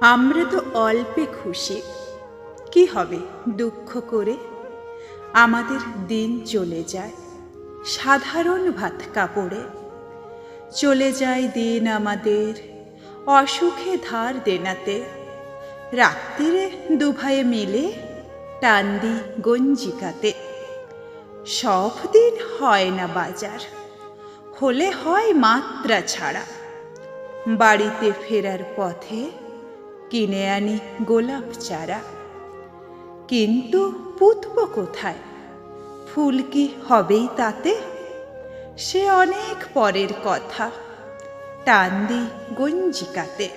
আমরা তো অল্পে খুশি। কি হবে দুঃখ করে? আমাদের দিন চলে যায়। সাধারণ ভাত কাপড়ে। চলে যায় দিন আমাদের। অসুখে ধার দেনাতে। রাত্রিরে দুভাইয়ে মিলে টান্দি গঞ্জিকাতে। সব দিন হয় না বাজার। হলে হয় মাত্রা ছাড়া। বাড়িতে ফেরার পথে কিনে আনি গোলাপ চারা। কিন্তু পুতব কোথায়? ফুল কি হবেই তাতে? সে অনেক পরের কথা। টান দি গঞ্জিকাতে।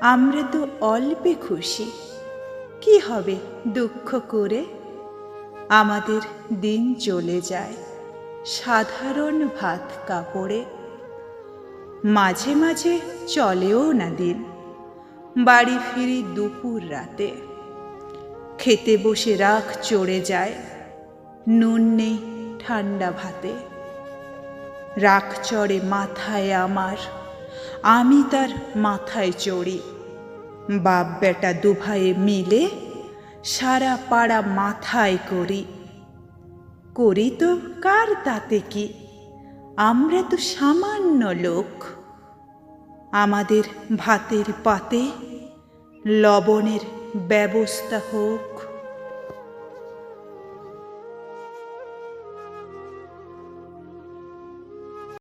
আমরা তো অল্পে খুশি। কি হবে দুঃখ করে? আমাদের দিন চলে যায় সাধারণ ভাত কাপড়ে। মাঝে মাঝে চলেও না দিন। বাড়ি ফিরি দুপুর রাতে। খেতে বসে রাখ চড়ে যায়, নুন নেই ঠান্ডা ভাতে। রাখ চড়ে মাথায় আমার, আমি তার মাথায় চড়ি। বাপ বেটা দুভাইয়ে মিলে সারা পাড়া মাথায় করি। করি তো কার তাতে কি? আমরা তো সামান্য লোক। আমাদের ভাতের পাতে লবণের ব্যবস্থা হোক।